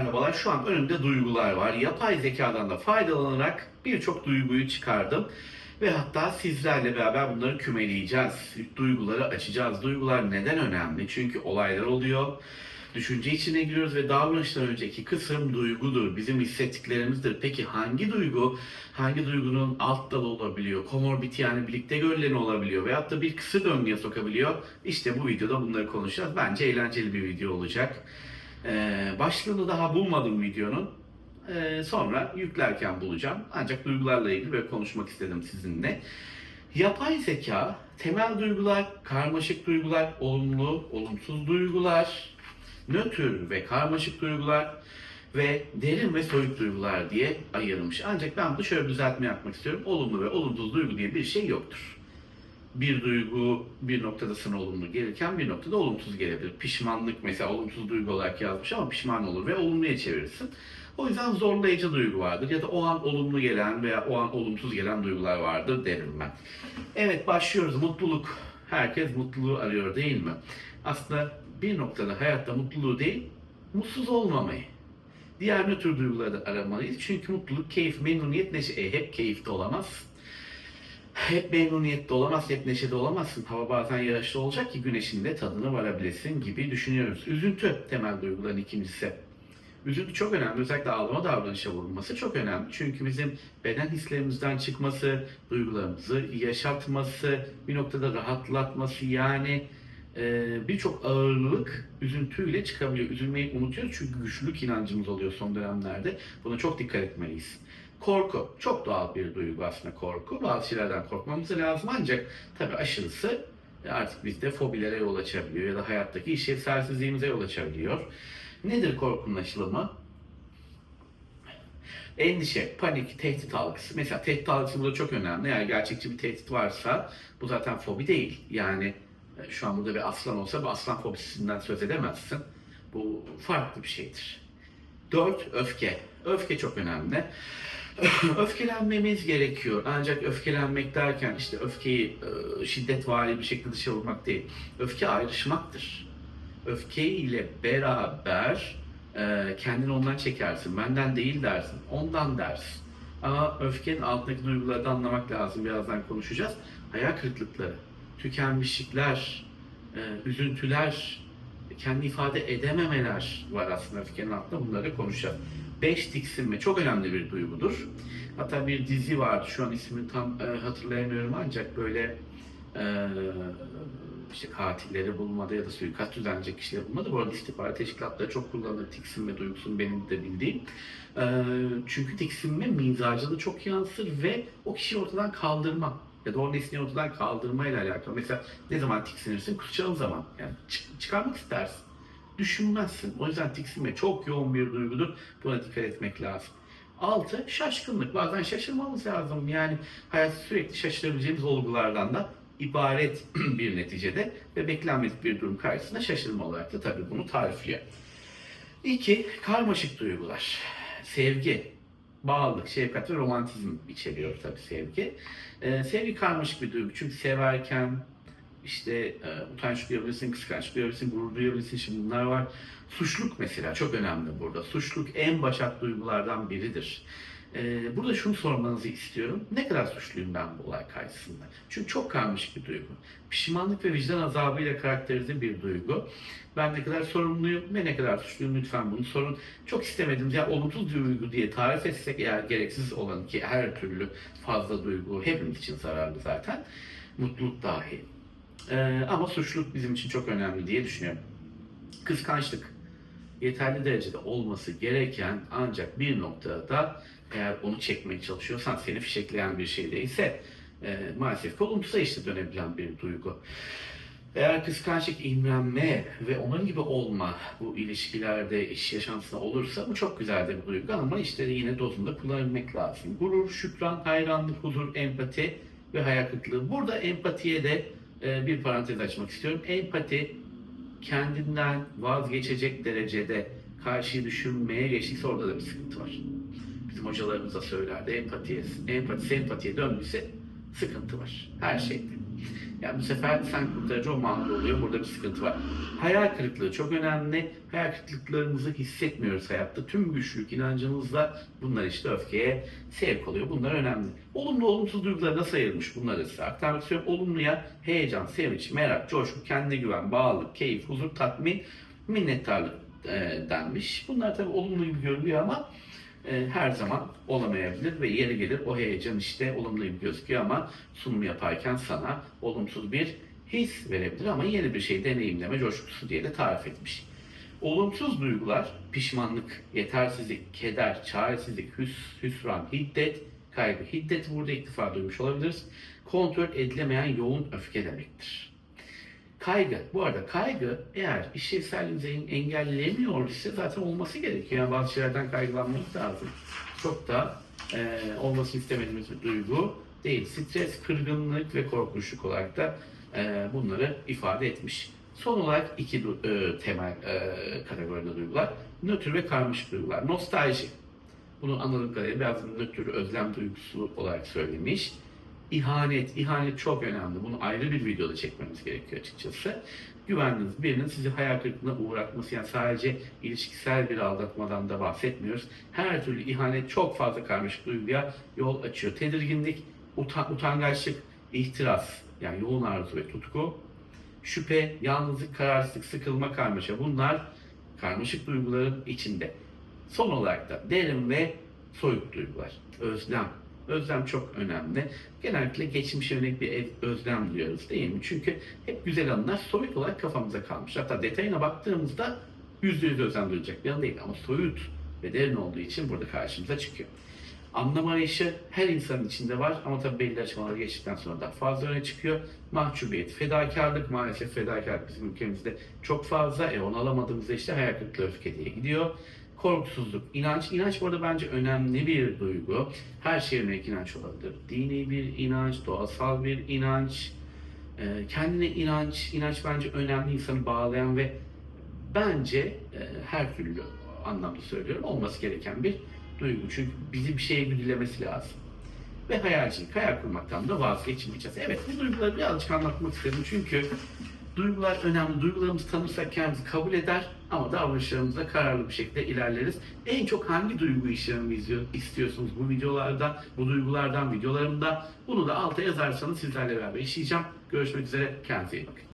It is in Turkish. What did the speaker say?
merhabalar. Şu an önümde duygular var. Yapay zekadan da faydalanarak birçok duyguyu çıkardım. Ve hatta sizlerle beraber bunları kümeleyeceğiz. Duyguları açacağız. Duygular neden önemli? Çünkü olaylar oluyor. Düşünce içine giriyoruz ve davranıştan önceki kısım duygudur. Bizim hissettiklerimizdir. Peki hangi duygu, hangi duygunun alt dalı olabiliyor? Komorbid yani birlikte görülen olabiliyor. Veyahut da bir kısır döngüye sokabiliyor. İşte bu videoda bunları konuşacağız. Bence eğlenceli bir video olacak. Ee, başlığını daha bulmadım videonun. Ee, sonra yüklerken bulacağım. Ancak duygularla ilgili böyle konuşmak istedim sizinle. Yapay zeka, temel duygular, karmaşık duygular, olumlu, olumsuz duygular, nötr ve karmaşık duygular ve derin ve soyut duygular diye ayırmış. Ancak ben burada şöyle düzeltme yapmak istiyorum. Olumlu ve olumsuz duygu diye bir şey yoktur. Bir duygu bir noktada sana olumlu gelirken bir noktada olumsuz gelebilir. Pişmanlık mesela olumsuz duygu olarak yazmış ama pişman olur ve olumluya çevirirsin. O yüzden zorlayıcı duygu vardır ya da o an olumlu gelen veya o an olumsuz gelen duygular vardır derim ben. Evet başlıyoruz. Mutluluk. Herkes mutluluğu arıyor değil mi? Aslında bir noktada hayatta mutluluğu değil, mutsuz olmamayı. Diğer nötr duyguları da aramalıyız. Çünkü mutluluk, keyif, memnuniyet, neşe. E, hep keyifte olamaz. Hep memnuniyette olamaz, hep neşede olamazsın. Hava bazen yağışlı olacak ki güneşin de tadını varabilesin gibi düşünüyoruz. Üzüntü temel duyguların ikincisi. Üzüntü çok önemli. Özellikle ağlama davranışa vurulması çok önemli. Çünkü bizim beden hislerimizden çıkması, duygularımızı yaşatması, bir noktada rahatlatması yani e, birçok ağırlık üzüntüyle çıkabiliyor. Üzülmeyi unutuyoruz çünkü güçlülük inancımız oluyor son dönemlerde. Buna çok dikkat etmeliyiz. Korku. Çok doğal bir duygu aslında korku. Bazı şeylerden korkmamız lazım ancak tabii aşırısı artık bizde fobilere yol açabiliyor ya da hayattaki işlevselsizliğimize yol açabiliyor. Nedir korkunun aşılımı? Endişe, panik, tehdit algısı. Mesela tehdit algısı burada çok önemli. Eğer gerçekçi bir tehdit varsa bu zaten fobi değil. Yani e, şu an burada bir aslan olsa bu aslan fobisinden söz edemezsin. Bu farklı bir şeydir. Dört, öfke. Öfke çok önemli. Öfkelenmemiz gerekiyor. Ancak öfkelenmek derken işte öfkeyi e, şiddetvari bir şekilde dışa vurmak değil. Öfke ayrışmaktır. Öfke ile beraber e, kendini ondan çekersin. Benden değil dersin. Ondan dersin. Ama öfkenin altındaki duyguları da anlamak lazım. Birazdan konuşacağız. Hayal kırıklıkları, tükenmişlikler, e, üzüntüler, kendi ifade edememeler var aslında öfkenin altında. Bunları konuşacağız. Beş tiksinme çok önemli bir duygudur. Hatta bir dizi vardı. Şu an ismini tam e, hatırlayamıyorum ancak böyle e, işte katilleri bulmada ya da suikast düzenleyecek kişileri bulmada. Bu arada istihbarat teşkilatları çok kullanılır tiksinme duygusunu benim de bildiğim. E, çünkü tiksinme mizacını çok yansır ve o kişiyi ortadan kaldırma ya da o nesneyi ortadan kaldırmayla alakalı. Mesela ne zaman tiksinirsin? Kusacağın zaman. Yani çık- çıkarmak istersin. Düşünmezsin. O yüzden tiksinme çok yoğun bir duygudur. Buna dikkat etmek lazım. Altı, şaşkınlık. Bazen şaşırmamız lazım. Yani hayat sürekli şaşırabileceğimiz olgulardan da ibaret bir neticede ve beklenmedik bir durum karşısında şaşırma olarak da tabii bunu tarifliyor. İki, karmaşık duygular. Sevgi, bağlılık, şefkat ve romantizm içeriyor tabii sevgi. Ee, sevgi karmaşık bir duygu. Çünkü severken işte e, utanç duyabilirsin, kıskanç duyabilirsin, gurur duyabilirsin. Şimdi bunlar var. Suçluk mesela çok önemli burada. Suçluk en başat duygulardan biridir. Ee, burada şunu sormanızı istiyorum. Ne kadar suçluyum ben bu olay karşısında? Çünkü çok karmaşık bir duygu. Pişmanlık ve vicdan azabıyla karakterize bir duygu. Ben ne kadar sorumluyum ve ne kadar suçluyum lütfen bunu sorun. Çok istemedim ya olumsuz duygu diye tarif etsek eğer gereksiz olan ki her türlü fazla duygu hepimiz için zararlı zaten. Mutluluk dahi. Ee, ama suçluluk bizim için çok önemli diye düşünüyorum. Kıskançlık yeterli derecede olması gereken ancak bir noktada eğer onu çekmeye çalışıyorsan seni fişekleyen bir şey değilse e, maalesef ki olumsuza işte dönebilen bir duygu. Eğer kıskançlık, imrenme ve onun gibi olma bu ilişkilerde, iş yaşantısında olursa bu çok güzel de bir duygu ama işte yine dozunda kullanabilmek lazım. Gurur, şükran, hayranlık, huzur, empati ve hayal kırıklığı. Burada empatiye de e, bir parantez açmak istiyorum. Empati kendinden vazgeçecek derecede karşıyı düşünmeye geçtikse orada da bir sıkıntı var. Bizim hocalarımız da söylerdi empatiye, empati sempatiye döndüyse sıkıntı var her şeyde. Yani bu sefer sen kurtarıcı olman oluyor. Burada bir sıkıntı var. Hayal kırıklığı çok önemli. Hayal kırıklıklarımızı hissetmiyoruz hayatta. Tüm güçlük inancımızla bunlar işte öfkeye sevk oluyor. Bunlar önemli. Olumlu olumsuz duyguları nasıl ayırmış bunları size aktarmak istiyorum. Olumluya heyecan, sevinç, merak, coşku, kendine güven, bağlılık, keyif, huzur, tatmin, minnettarlık e, denmiş. Bunlar tabii olumlu gibi görünüyor ama e, her zaman olamayabilir ve yeri gelir o heyecan işte olumlu gibi gözüküyor ama sunum yaparken sana olumsuz bir his verebilir ama yeni bir şey deneyimleme coşkusu diye de tarif etmiş. Olumsuz duygular pişmanlık, yetersizlik, keder, çaresizlik, hüs, hüsran, hiddet, kaygı. Hiddet burada ilk duymuş olabiliriz. Kontrol edilemeyen yoğun öfke demektir. Kaygı. Bu arada kaygı eğer işlevselliğinizi engellemiyor ise zaten olması gerekiyor. Yani bazı şeylerden kaygılanmak lazım. Çok da e, olmasını istemediğimiz bir duygu değil. Stres, kırgınlık ve korkunçluk olarak da e, bunları ifade etmiş. Son olarak iki e, temel e, kategoride duygular. Nötr ve karmaşık duygular. Nostalji. Bunu anladığım kadarıyla biraz nötr özlem duygusu olarak söylemiş. İhanet, ihanet çok önemli. Bunu ayrı bir videoda çekmemiz gerekiyor açıkçası. Güvendiğiniz birinin sizi hayal kırıklığına uğratması, yani sadece ilişkisel bir aldatmadan da bahsetmiyoruz. Her türlü ihanet çok fazla karmaşık duyguya yol açıyor. Tedirginlik, uta- utangaçlık, ihtiras, yani yoğun arzu ve tutku, şüphe, yalnızlık, kararsızlık, sıkılma, karmaşa bunlar karmaşık duyguların içinde. Son olarak da derin ve soyut duygular. Özlem. Özlem çok önemli. Genellikle geçmişe yönelik bir özlem duyuyoruz değil mi? Çünkü hep güzel anılar soyut olarak kafamıza kalmış. Hatta detayına baktığımızda yüzde yüz özlem duyacak bir an değil ama soyut ve derin olduğu için burada karşımıza çıkıyor. Anlam arayışı her insanın içinde var ama tabii belli aşamaları geçtikten sonra daha fazla öne çıkıyor. Mahcubiyet, fedakarlık maalesef fedakarlık bizim ülkemizde çok fazla. E onu alamadığımızda işte hayal kırıklığı öfke diye gidiyor. Korkusuzluk, inanç. İnanç bu arada bence önemli bir duygu. Her şeye yönelik inanç olabilir. Dini bir inanç, doğasal bir inanç, e, kendine inanç. İnanç bence önemli insanı bağlayan ve bence e, her türlü anlamda söylüyorum olması gereken bir duygu. Çünkü bizi bir şeye güdülemesi lazım. Ve hayalcilik, hayal kurmaktan da vazgeçmeyeceğiz. Evet bu duyguları birazcık anlatmak istedim çünkü duygular önemli. Duygularımızı tanırsak kendimizi kabul eder ama davranışlarımızda kararlı bir şekilde ilerleriz. En çok hangi duygu izliyor, istiyorsunuz bu videolarda, bu duygulardan videolarımda? Bunu da alta yazarsanız sizlerle beraber işleyeceğim. Görüşmek üzere, kendinize iyi bakın.